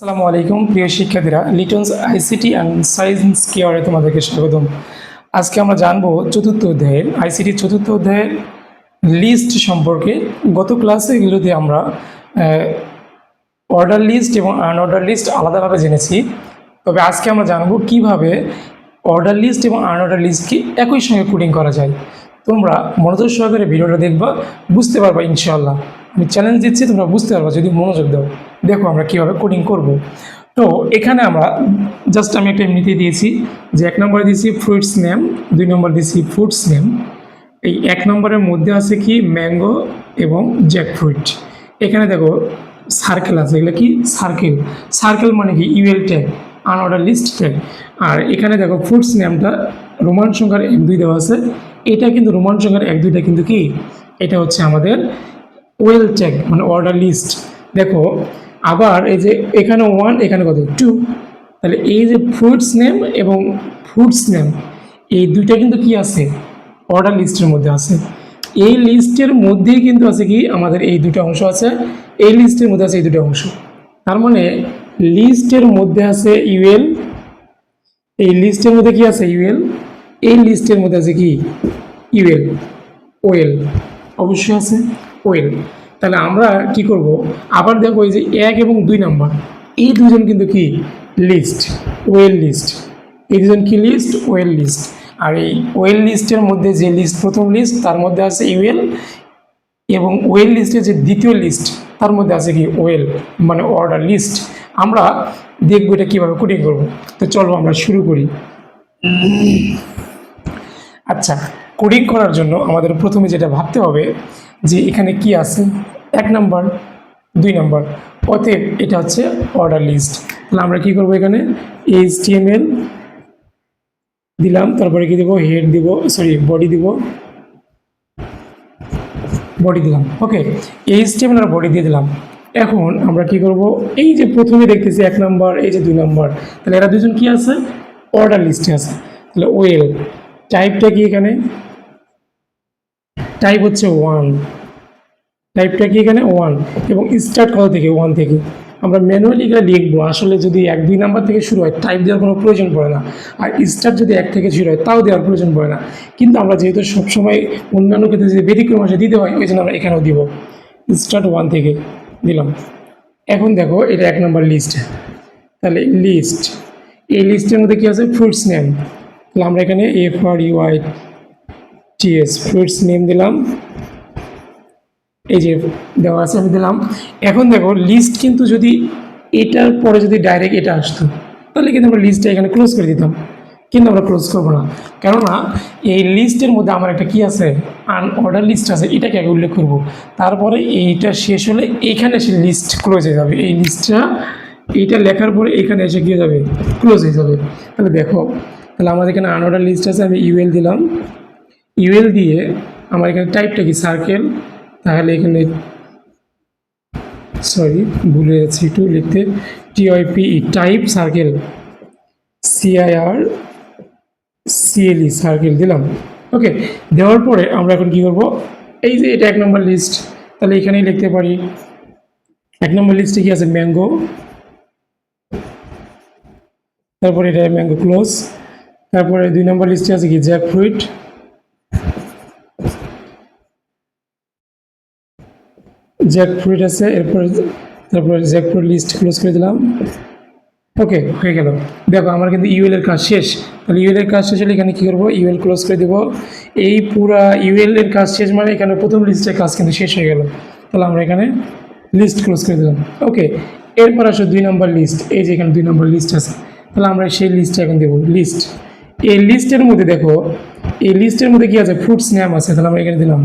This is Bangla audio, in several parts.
আসসালামু আলাইকুম, প্রিয় শিক্ষার্থীরা। লিটনস আইসিটি অ্যান্ড সায়েন্স কেয়ারে তোমাদেরকে স্বাগতম। আজকে আমরা জানব চতুর্থ অধ্যায়ের আইসিটি চতুর্থ অধ্যায়ের লিস্ট সম্পর্কে। গত ক্লাসেগুলোতে আমরা অর্ডার লিস্ট এবং আনঅর্ডার লিস্ট আলাদাভাবে জেনেছি। তবে আজকে আমরা জানব কীভাবে অর্ডার লিস্ট এবং আনঅর্ডার লিস্টকে একই সঙ্গে কোডিং করা যায়। তোমরা মনোযোগ সহকারে ভিডিওটা দেখবা, বুঝতে পারবা ইনশাল্লাহ আমি চ্যালেঞ্জ দিচ্ছি, তোমরা বুঝতে পারবা, যদি মনোযোগ দাও। দেখো আমরা কীভাবে কোডিং করব। তো এখানে আমরা জাস্ট আমি একটা এমনিতে দিয়েছি যে এক নম্বরে দিয়েছি ফ্রুটস নেম দুই নম্বর দিয়েছি ফ্রুটস নেম এই এক নম্বরের মধ্যে আছে কি? ম্যাঙ্গো এবং জ্যাকফ্রুট এখানে দেখো সার্কেল আছে, এগুলো কি? সার্কেল সার্কেল মানে কি? UL tag unorder list tag আর এখানে দেখো ফ্রুটস নেমটা রোমান সংখ্যার এক দুই দেওয়া আছে। এটা কিন্তু রোমান সংখ্যার এক দুইটা কিন্তু কি? এটা হচ্ছে আমাদের ওয়েল ট্যাগ মানে অর্ডার লিস্ট দেখো আবার এই যে এখানে ওয়ান এখানে কত? টু তাহলে এই যে ফ্রুটস নেম এবং ফ্রুটস নেম এই দুইটা কিন্তু কি আছে? অর্ডার লিস্টের মধ্যে আছে। এই লিস্টের মধ্যেই কিন্তু আছে কি? আমাদের এই দুটো অংশ আছে। এই লিস্টের মধ্যে আছে এই দুটো অংশ। তার মানে লিস্টের মধ্যে আছে ইউএল এই লিস্টের মধ্যে কি আছে? ইউএল এই লিস্টের মধ্যে আছে কি? ইউএল ওয়েল অবশ্যই আছে। ওয়েল তাহলে আমরা কি করব? আবার দেখো এই যে এক এবং দুই নাম্বার। এই দুজন কিন্তু কি? লিস্ট ওয়েল লিস্ট এই দুজন কি লিস্ট ওয়েল লিস্ট আর এই ওয়েল লিস্টের মধ্যে যে লিস্ট প্রথম লিস্ট তার মধ্যে আছে ইউএল এবং ওয়েল লিস্টের যে দ্বিতীয় লিস্ট তার মধ্যে আছে কি? ওয়েল মানে অর্ডার লিস্ট আমরা দেখব এটা কীভাবে কোডিং করব। তো চলো আমরা শুরু করি। আচ্ছা কোডিং করার জন্য আমাদের প্রথমে যেটা ভাবতে হবে যে এখানে কি আছে? এক নাম্বার, দুই নাম্বার। অতএব এটা হচ্ছে অর্ডার লিস্ট তাহলে আমরা কি করব এখানে? এইচ দিলাম, তারপরে কি দেবো? হেড দিব সরি বডি দিব। বডি দিলাম ওকে এইচ টিএমএল আর বডি দিয়ে দিলাম। এখন আমরা কি করব? এই যে প্রথমে দেখতেছি এক নাম্বার, এই যে দুই নাম্বার। তাহলে এরা দুজন কি আছে? অর্ডার লিস্টে আছে। তাহলে ওয়েল টাইপটা কি এখানে? টাইপ হচ্ছে ওয়ান টাইপটা কি এখানে? ওয়ান এবং স্টার্ট কত থেকে? ওয়ান থেকে। আমরা ম্যানুয়ালি এগুলো লিখব। আসলে যদি এক, দুই নাম্বার থেকে শুরু হয় টাইপ দেওয়ার কোনো প্রয়োজন পড়ে না। আর স্টার্ট যদি এক থেকে শুরু হয়, তাও দেওয়ার প্রয়োজন পড়ে না। কিন্তু আমরা যেহেতু সবসময় অন্যান্য ক্ষেত্রে যদি ব্যতিক্রম আসে, দিতে হয়, ওই জন্য আমরা এখানেও দিব। স্টার্ট ওয়ান থেকে। দিলাম। এখন দেখো, এটা এক নম্বর লিস্ট তাহলে লিস্ট এই লিস্টের মধ্যে কী আছে? ফ্রুটস নেম তাহলে আমরা এখানে F R UI TS fruits name দিলাম। এই যে দেওয়া আছে, আমি দিলাম। এখন দেখো লিস্ট কিন্তু যদি এটার পরে যদি ডাইরেক্ট এটা আসতো, তাহলে কিন্তু আমরা লিস্টটা এখানে ক্লোজ করে দিতাম। কিন্তু আমরা ক্লোজ করব না। কেননা, এই লিস্টের মধ্যে আমার একটা কি আছে? আন অর্ডার লিস্ট আছে, এটাকে আগে উল্লেখ করব। তারপরে এইটা শেষ হলে এইখানে এসে লিস্ট ক্লোজ হয়ে যাবে। এই লিস্টটা এইটা লেখার পরে এখানে এসে কী যাবে? ক্লোজ হয়ে যাবে। তাহলে দেখো, তাহলে আমাদের এখানে আনঅর্ডার লিস্ট আছে, আমি ইউএল দিলাম। ইউএল দিয়ে আমার এখানে টাইপটা কি? সার্কেল তাহলে এখানে সরি ভুলে যাচ্ছি একটু লিখতে। TIP type circle CIR CLE circle দিলাম। ওকে দেওয়ার পরে আমরা এখন কী করব? এই যে এটা এক নম্বর লিস্ট তাহলে এখানেই লিখতে পারি। এক নম্বর লিস্টে কি আছে? ম্যাঙ্গো তারপরে এটা ম্যাঙ্গো ক্লোজ তারপরে দুই নম্বর লিস্টে আছে কি? জ্যাক ফ্রুইট জ্যাক ফ্রুইট আছে, এরপরে তারপরে জ্যাক ফ্রুইট লিস্ট ক্লোজ করে দিলাম। ওকে হয়ে গেল। দেখো, আমার কিন্তু ইউএল এর কাজ শেষ। তাহলে ইউএল এর কাজ শেষ হলে এখানে কী করব? ইউএল ক্লোজ করে দেবো। এই পুরা ইউএল এর কাজ শেষ মানে এখানে প্রথম লিস্টের কাজ কিন্তু শেষ হয়ে গেল। তাহলে আমরা এখানে লিস্ট ক্লোজ করে দিলাম। ওকে এরপর আসো দুই নম্বর লিস্ট এই যে এখানে দুই নম্বর লিস্ট আছে। তাহলে আমরা সেই লিস্টটা এখন দেবো। লিস্ট এই লিস্টের মধ্যে দেখো, এই লিস্টের মধ্যে কি আছে? ফ্রুটস নেম আছে। তাহলে আমরা এখানে দিলাম।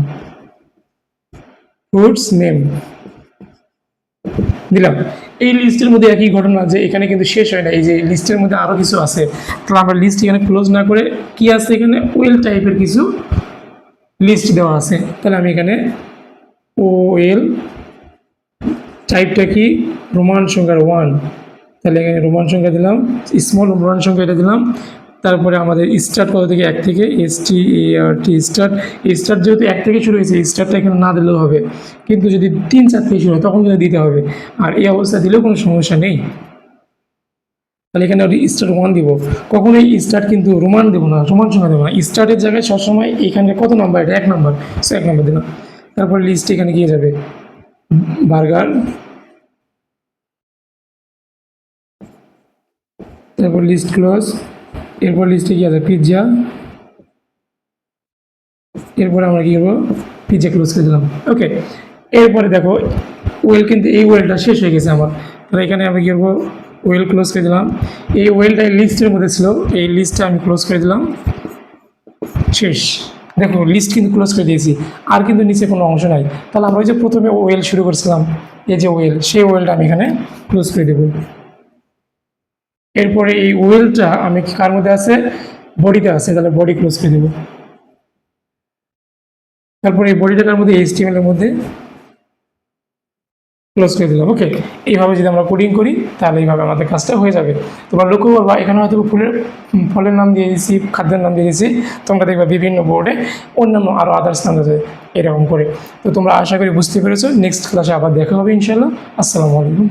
ফ্রুটস নেম দিলাম। এই লিস্টের মধ্যে একই ঘটনা যে এখানে কিন্তু শেষ হয় না। এই যে লিস্টের মধ্যে আরও কিছু আছে। তাহলে আমরা লিস্ট এখানে ক্লোজ না করে কি আছে এখানে? ওয়েল টাইপের কিছু লিস্ট দেওয়া আছে। তাহলে আমি এখানে ও ওয়েল টাইপটা কি? রোমান সংখ্যার ওয়ান তাহলে এখানে রোমান সংখ্যা দিলাম। স্মল রোমান সংখ্যা এটা দিলাম। তারপরে আমাদের স্টার্ট কত থেকে? এক থেকে S T A R T start start যেহেতু এক থেকে শুরু হয়েছে স্টার্টটা এখানে না দিলেও হবে। কিন্তু যদি তিন চার থেকে শুরু হয়, তখন কিন্তু দিতে হবে। আর এই অবস্থা দিলেও কোনো সমস্যা নেই। তাহলে এখানে স্টার্ট ওয়ান দিব। কখনোই স্টার্ট কিন্তু রোমান দেবো না রোমান সংখ্যা দেবো না। স্টার্টের জায়গায় সবসময় এখানে কত নাম্বার এটা এক নাম্বার সো এক নাম্বার দিলাম। তারপর লিস্ট এখানে গিয়ে যাবে। বার্গার। তারপর লিস্ট ক্লোজ এরপর লিস্টে গিয়ে আছে পিৎজা এরপরে আমরা কী করব? পিৎজা ক্লোজ করে দিলাম। ওকে এরপরে দেখো ওয়েল কিন্তু এই ওয়েলটা শেষ হয়ে গেছে আমার। তাহলে এখানে আমি কী করব? ওয়েল ক্লোজ করে দিলাম। এই ওয়েলটা লিস্টের মধ্যে ছিল, এই লিস্টটা আমি ক্লোজ করে দিলাম। শেষ। দেখো লিস্ট কিন্তু ক্লোজ করে দিয়েছি। আর কিন্তু নিচে কোনো অংশ নাই। তাহলে আমরা ওই যে প্রথমে ওয়েল শুরু করছিলাম, এই যে ওয়েল সেই ওয়েলটা আমি এখানে ক্লোজ করে দেবো। এরপরে এই ওয়েলটা আমি কার মধ্যে আছে? বডিতে আছে, তাহলে বডি ক্লোজ করে দেবো। তারপরে এই বডিটার মধ্যে এইচটিএমএল এর মধ্যে ক্লোজ করে দিলাম ওকে এইভাবে যদি আমরা কোডিং করি, তাহলে এইভাবে আমাদের কাজটা হয়ে যাবে। তোমরা লক্ষ্য করবা, এখানে হয়তো ফুলের ফলের নাম দিয়ে দিয়েছি, খাদ্যের নাম দিয়ে দিয়েছি, তোমরা দেখবে বিভিন্ন বোর্ডে অন্যান্য আরও আদার্স নাম আছে, এরকম করে। তো তোমরা আশা করি বুঝতে পেরেছ। নেক্সট ক্লাসে আবার দেখা হবে ইনশাল্লাহ আসসালামু আলাইকুম।